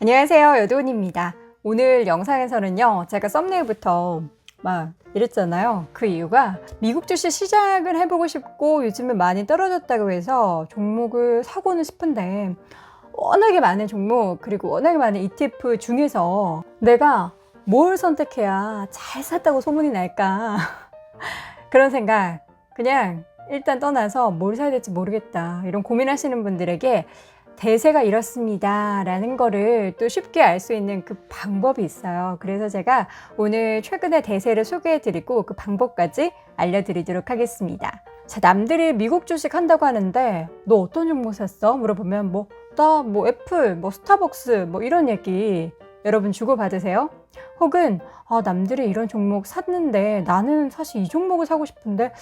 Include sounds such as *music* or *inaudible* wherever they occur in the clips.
안녕하세요. 여도은입니다. 오늘 영상에서는요, 제가 썸네일부터 막 이랬잖아요. 그 이유가 미국 주식 시작을 해보고 싶고 요즘에 많이 떨어졌다고 해서 종목을 사고는 싶은데 워낙에 많은 종목 그리고 워낙에 많은 ETF 중에서 내가 뭘 선택해야 잘 샀다고 소문이 날까 *laughs* 그런 생각 그냥 일단 떠나서 뭘 사야 될지 모르겠다 이런 고민하시는 분들에게 대세가 이렇습니다. 라는 거를 또 쉽게 알 수 있는 그 방법이 있어요. 그래서 제가 오늘 최근의 대세를 소개해 드리고 그 방법까지 알려드리도록 하겠습니다. 자, 남들이 미국 주식 한다고 하는데 너 어떤 종목 샀어? 물어보면 뭐, 나 뭐 애플, 뭐 스타벅스, 뭐 이런 얘기 여러분 주고받으세요? 혹은 아, 남들이 이런 종목 샀는데 나는 사실 이 종목을 사고 싶은데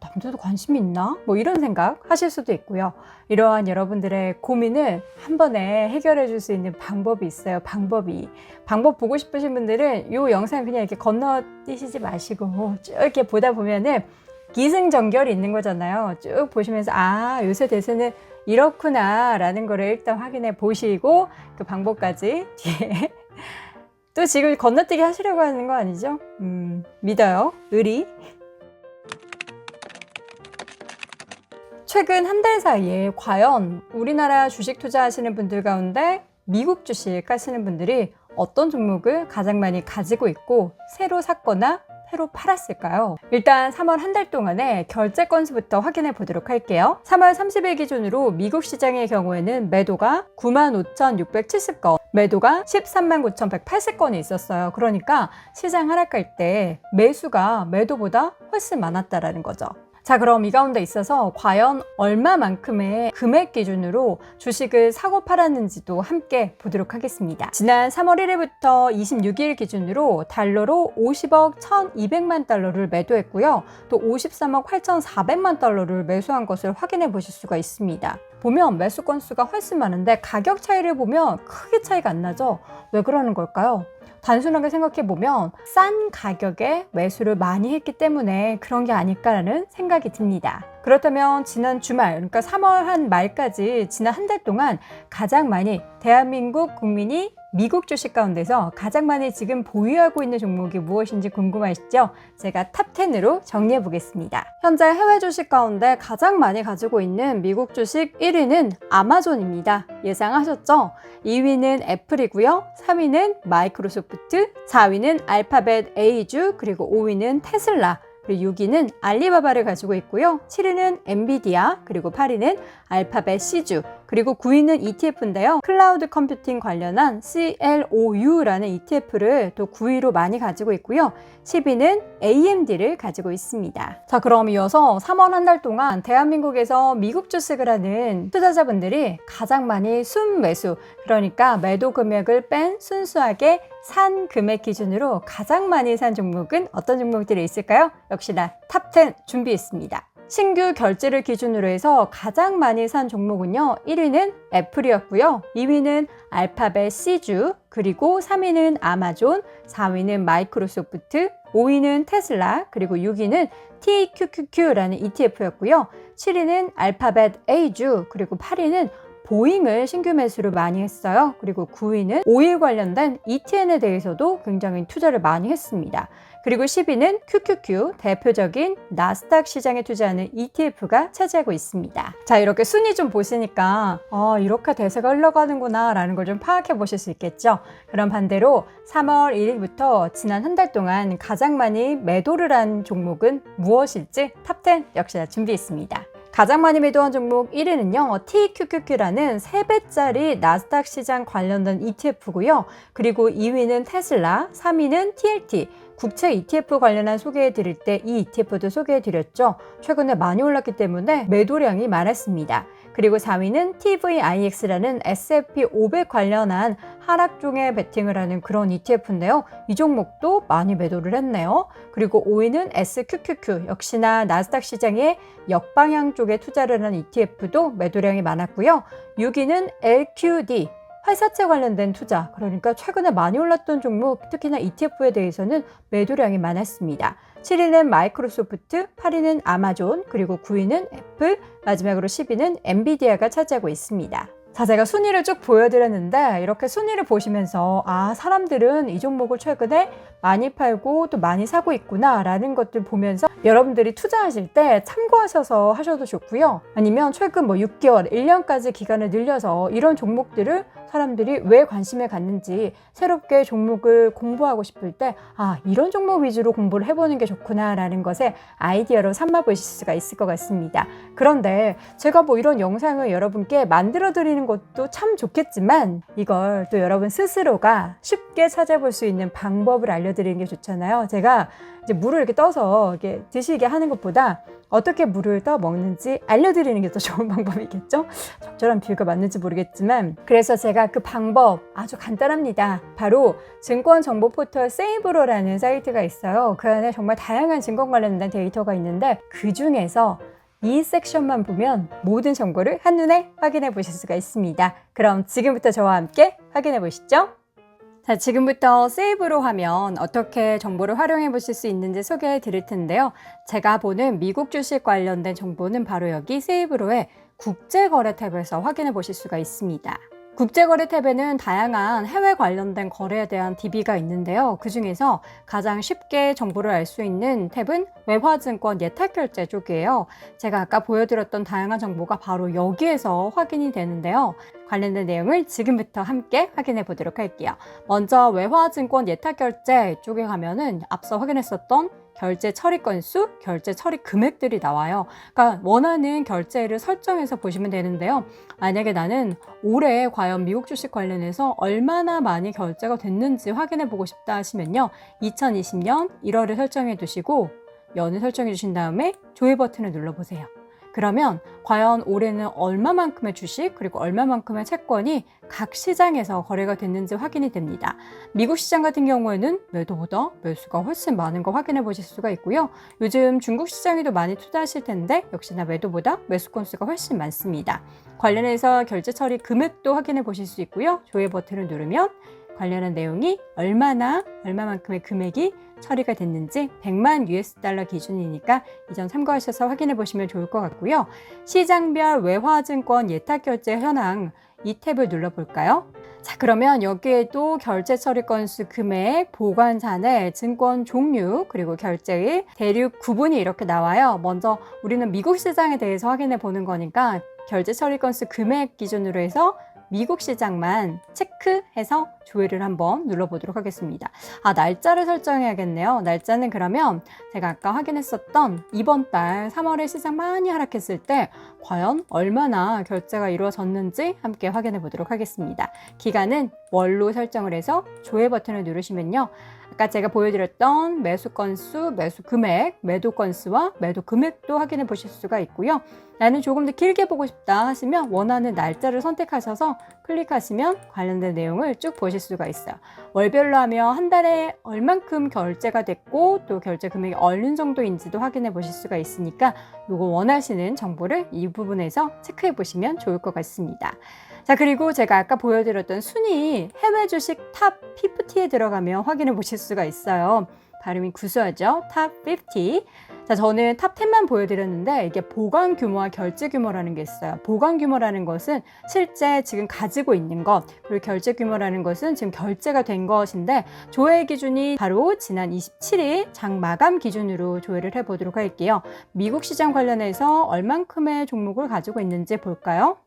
남들도 관심이 있나? 뭐 이런 생각 하실 수도 있고요. 이러한 여러분들의 고민을 한 번에 해결해 줄 수 있는 방법이 있어요. 방법이. 방법 보고 싶으신 분들은 이 영상 그냥 이렇게 건너뛰시지 마시고 쭉 이렇게 보다 보면은 기승전결이 있는 거잖아요. 쭉 보시면서 아, 요새 대세는 이렇구나 라는 거를 일단 확인해 보시고 그 방법까지 뒤에 또 지금 건너뛰기 하시려고 하는 거 아니죠? 음, 믿어요. 의리. 최근 한 달 사이에 과연 우리나라 주식 투자하시는 분들 가운데 미국 주식 하시는 분들이 어떤 종목을 가장 많이 가지고 있고 새로 샀거나 새로 팔았을까요? 일단 3월 한 달 동안의 결제 건수부터 확인해 보도록 할게요. 3월 30일 기준으로 미국 시장의 경우에는 매도가 95,670건, 매도가 139,180건이 있었어요. 그러니까 시장 하락할 때 매수가 매도보다 훨씬 많았다라는 거죠. 자, 그럼 이 가운데 있어서 과연 얼마만큼의 금액 기준으로 주식을 사고 팔았는지도 함께 보도록 하겠습니다. 지난 3월 1일부터 26일 기준으로 달러로 50억 1,200만 달러를 매도했고요. 또 53억 8,400만 달러를 매수한 것을 확인해 보실 수가 있습니다. 보면 매수 건수가 훨씬 많은데 가격 차이를 보면 크게 차이가 안 나죠? 왜 그러는 걸까요? 단순하게 생각해 보면 싼 가격에 매수를 많이 했기 때문에 그런 게 아닐까라는 생각이 듭니다. 그렇다면 지난 주말, 그러니까 3월 한 말까지 지난 한 달 동안 가장 많이 대한민국 국민이 미국 주식 가운데서 가장 많이 지금 보유하고 있는 종목이 무엇인지 궁금하시죠? 제가 탑 10으로 정리해 보겠습니다. 현재 해외 주식 가운데 가장 많이 가지고 있는 미국 주식 1위는 아마존입니다. 예상하셨죠? 2위는 애플이고요. 3위는 마이크로소프트, 4위는 알파벳 A주, 그리고 5위는 테슬라, 그리고 6위는 알리바바를 가지고 있고요. 7위는 엔비디아, 그리고 8위는 알파벳 C주, 그리고 9위는 ETF인데요. 클라우드 컴퓨팅 관련한 CLOU라는 ETF를 또 9위로 많이 가지고 있고요. 10위는 AMD를 가지고 있습니다. 자, 그럼 이어서 3월 한 달 동안 대한민국에서 미국 주식을 하는 투자자분들이 가장 많이 순매수, 그러니까 매도 금액을 뺀 순수하게 산 금액 기준으로 가장 많이 산 종목은 어떤 종목들이 있을까요? 역시나 탑10 준비했습니다. 신규 결제를 기준으로 해서 가장 많이 산 종목은요. 1위는 애플이었고요. 2위는 알파벳 C주, 그리고 3위는 아마존, 4위는 마이크로소프트, 5위는 테슬라, 그리고 6위는 TQQQ라는 ETF였고요. 7위는 알파벳 A주, 그리고 8위는 보잉을 신규 매수를 많이 했어요. 그리고 9위는 오일 관련된 ETN에 대해서도 굉장히 투자를 많이 했습니다. 그리고 10위는 QQQ 대표적인 나스닥 시장에 투자하는 ETF가 차지하고 있습니다. 자 이렇게 순위 좀 보시니까 아, 이렇게 대세가 흘러가는구나 라는 걸 좀 파악해 보실 수 있겠죠. 그럼 반대로 3월 1일부터 지난 한 달 동안 가장 많이 매도를 한 종목은 무엇일지 탑10 역시나 준비했습니다. 가장 많이 매도한 종목 1위는요, TQQQ라는 3배짜리 나스닥 시장 관련된 ETF고요. 그리고 2위는 테슬라, 3위는 TLT, 국채 ETF 관련한 소개해 드릴 때 이 ETF도 소개해 드렸죠. 최근에 많이 올랐기 때문에 매도량이 많았습니다. 그리고 4위는 TVIX라는 S&P 500 관련한 하락종에 베팅을 하는 그런 ETF인데요. 이 종목도 많이 매도를 했네요. 그리고 5위는 SQQQ 역시나 나스닥 시장의 역방향 쪽에 투자를 한 ETF도 매도량이 많았고요. 6위는 LQD 회사채 관련된 투자, 그러니까 최근에 많이 올랐던 종목, 특히나 ETF에 대해서는 매도량이 많았습니다. 7위는 마이크로소프트, 8위는 아마존, 그리고 9위는 애플, 마지막으로 10위는 엔비디아가 차지하고 있습니다. 자, 제가 순위를 쭉 보여드렸는데 이렇게 순위를 보시면서 아, 사람들은 이 종목을 최근에 많이 팔고 또 많이 사고 있구나 라는 것들 보면서 여러분들이 투자하실 때 참고하셔서 하셔도 좋고요. 아니면 최근 뭐 6개월, 1년까지 기간을 늘려서 이런 종목들을 사람들이 왜 관심을 갖는지 새롭게 종목을 공부하고 싶을 때 아, 이런 종목 위주로 공부를 해보는 게 좋구나라는 것에 아이디어로 삼아 보실 수가 있을 것 같습니다. 그런데 제가 뭐 이런 영상을 여러분께 만들어 드리는 것도 참 좋겠지만 이걸 또 여러분 스스로가 쉽게 찾아볼 수 있는 방법을 알려드리는 게 좋잖아요. 제가 이제 물을 이렇게 떠서 이렇게 드시게 하는 것보다 어떻게 물을 떠 먹는지 알려드리는 게 더 *laughs* 좋은 방법이겠죠? 적절한 비유가 맞는지 모르겠지만 그래서 제가 그 방법 아주 간단합니다. 바로 증권 정보 포털 세이브로라는 사이트가 있어요. 그 안에 정말 다양한 증권 관련된 데이터가 있는데 그 중에서 이 섹션만 보면 모든 정보를 한눈에 확인해 보실 수가 있습니다. 그럼 지금부터 저와 함께 확인해 보시죠. 자, 지금부터 세이브로 하면 어떻게 정보를 활용해 보실 수 있는지 소개해 드릴 텐데요. 제가 보는 미국 주식 관련된 정보는 바로 여기 세이브로의 국제거래 탭에서 확인해 보실 수가 있습니다. 국제거래 탭에는 다양한 해외 관련된 거래에 대한 DB가 있는데요. 그 중에서 가장 쉽게 정보를 알 수 있는 탭은 외화증권 예탁결제 쪽이에요. 제가 아까 보여드렸던 다양한 정보가 바로 여기에서 확인이 되는데요. 관련된 내용을 지금부터 함께 확인해 보도록 할게요. 먼저 외화증권 예탁결제 쪽에 가면은 앞서 확인했었던 결제 처리 건수, 결제 처리 금액들이 나와요. 그러니까 원하는 결제를 설정해서 보시면 되는데요. 만약에 나는 올해 과연 미국 주식 관련해서 얼마나 많이 결제가 됐는지 확인해 보고 싶다 하시면요. 2020년 1월을 설정해 두시고 연을 설정해 주신 다음에 조회 버튼을 눌러 보세요. 그러면 과연 올해는 얼마만큼의 주식 그리고 얼마만큼의 채권이 각 시장에서 거래가 됐는지 확인이 됩니다. 미국 시장 같은 경우에는 매도보다 매수가 훨씬 많은 거 확인해 보실 수가 있고요. 요즘 중국 시장에도 많이 투자하실 텐데 역시나 매도보다 매수 건수가 훨씬 많습니다. 관련해서 결제 처리 금액도 확인해 보실 수 있고요. 조회 버튼을 누르면 관련한 내용이 얼마나 얼마만큼의 금액이 처리가 됐는지 100만 US 달러 기준이니까 이점 참고하셔서 확인해 보시면 좋을 것 같고요. 시장별 외화증권 예탁 결제 현황 이 탭을 눌러 볼까요? 자, 그러면 여기에도 결제 처리 건수 금액, 보관 잔액, 증권 종류, 그리고 결제일, 대륙 구분이 이렇게 나와요. 먼저 우리는 미국 시장에 대해서 확인해 보는 거니까 결제 처리 건수 금액 기준으로 해서 미국 시장만 체크해서 조회를 한번 눌러보도록 하겠습니다. 아, 날짜를 설정해야겠네요. 날짜는 그러면 제가 아까 확인했었던 이번 달 3월에 시장 많이 하락했을 때 과연 얼마나 결제가 이루어졌는지 함께 확인해 보도록 하겠습니다. 기간은 월로 설정을 해서 조회 버튼을 누르시면요. 아까 제가 보여드렸던 매수 건수, 매수 금액, 매도 건수와 매도 금액도 확인해 보실 수가 있고요. 나는 조금 더 길게 보고 싶다 하시면 원하는 날짜를 선택하셔서 클릭하시면 관련된 내용을 쭉 보실 수가 있어요. 월별로 하면 한 달에 얼만큼 결제가 됐고 또 결제 금액이 어느 정도인지도 확인해 보실 수가 있으니까 이거 원하시는 정보를 이 부분에서 체크해 보시면 좋을 것 같습니다. 자, 그리고 제가 아까 보여드렸던 순위 해외 주식 탑 50에 들어가면 확인해 보실 수가 있어요. 발음이 구수하죠? 탑 50. 자, 저는 탑 10만 보여드렸는데 이게 보관 규모와 결제 규모라는 게 있어요. 보관 규모라는 것은 실제 지금 가지고 있는 것, 그리고 결제 규모라는 것은 지금 결제가 된 것인데 조회 기준이 바로 지난 27일 장 마감 기준으로 조회를 해보도록 할게요. 미국 시장 관련해서 얼만큼의 종목을 가지고 있는지 볼까요?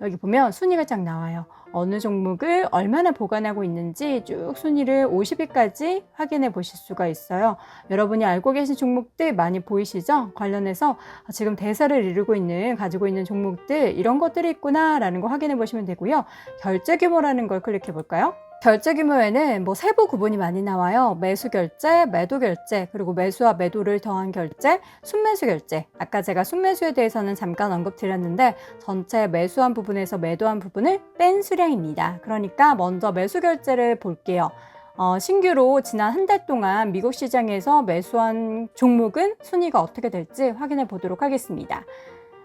여기 보면 순위가 쫙 나와요. 어느 종목을 얼마나 보관하고 있는지 쭉 순위를 50위까지 확인해 보실 수가 있어요. 여러분이 알고 계신 종목들 많이 보이시죠? 관련해서 지금 대사를 이루고 있는, 가지고 있는 종목들, 이런 것들이 있구나라는 거 확인해 보시면 되고요. 결제 규모라는 걸 클릭해 볼까요? 결제 규모에는 뭐 세부 구분이 많이 나와요. 매수 결제, 매도 결제, 그리고 매수와 매도를 더한 결제, 순매수 결제. 아까 제가 순매수에 대해서는 잠깐 언급드렸는데 전체 매수한 부분에서 매도한 부분을 뺀 수량입니다. 그러니까 먼저 매수 결제를 볼게요. 어, 신규로 지난 한 달 동안 미국 시장에서 매수한 종목은 순위가 어떻게 될지 확인해 보도록 하겠습니다.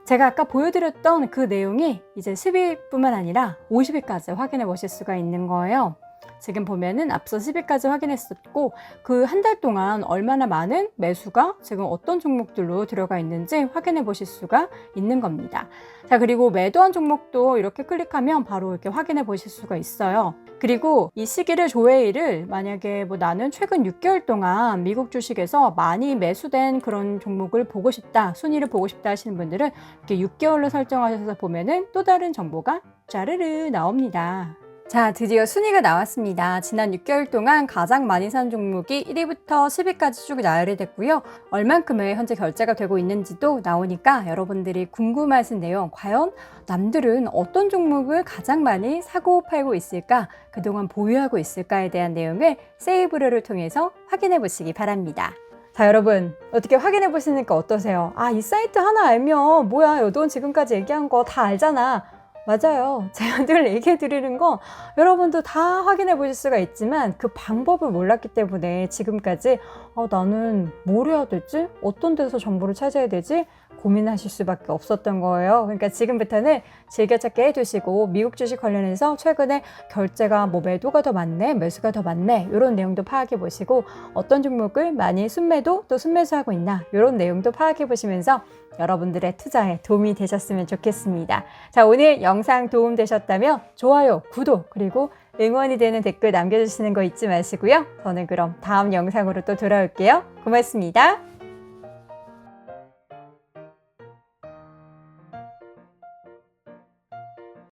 제가 아까 보여드렸던 그 내용이 이제 10일뿐만 아니라 50일까지 확인해 보실 수가 있는 거예요. 지금 보면은 앞서 10일까지 확인했었고 그 한 달 동안 얼마나 많은 매수가 지금 어떤 종목들로 들어가 있는지 확인해 보실 수가 있는 겁니다. 자, 그리고 매도한 종목도 이렇게 클릭하면 바로 이렇게 확인해 보실 수가 있어요. 그리고 이 시기를 조회일을 만약에 뭐 나는 최근 6개월 동안 미국 주식에서 많이 매수된 그런 종목을 보고 싶다, 순위를 보고 싶다 하시는 분들은 이렇게 6개월로 설정하셔서 보면은 또 다른 정보가 짜르르 나옵니다. 자, 드디어 순위가 나왔습니다. 지난 6개월 동안 가장 많이 산 종목이 1위부터 10위까지 쭉 나열이 됐고요. 얼만큼의 현재 결제가 되고 있는지도 나오니까 여러분들이 궁금하신 내용, 과연 남들은 어떤 종목을 가장 많이 사고 팔고 있을까, 그동안 보유하고 있을까에 대한 내용을 세이브르를 통해서 확인해 보시기 바랍니다. 자, 여러분, 어떻게 확인해 보시니까 어떠세요? 아, 이 사이트 하나 알면, 뭐야, 넌 지금까지 얘기한 거 다 알잖아. 맞아요. 제가 *laughs* 늘 얘기해 드리는 거 여러분도 다 확인해 보실 수가 있지만 그 방법을 몰랐기 때문에 지금까지 어, 나는 뭘 해야 되지? 어떤 데서 정보를 찾아야 되지? 고민하실 수밖에 없었던 거예요. 그러니까 지금부터는 즐겨찾기 해두시고 미국 주식 관련해서 최근에 결제가 뭐 매도가 더 많네, 매수가 더 많네 이런 내용도 파악해 보시고 어떤 종목을 많이 순매도 또 순매수하고 있나 이런 내용도 파악해 보시면서 여러분들의 투자에 도움이 되셨으면 좋겠습니다. 자, 오늘 영상 도움 되셨다면 좋아요, 구독, 그리고 응원이 되는 댓글 남겨주시는 거 잊지 마시고요. 저는 그럼 다음 영상으로 또 돌아올게요. 고맙습니다.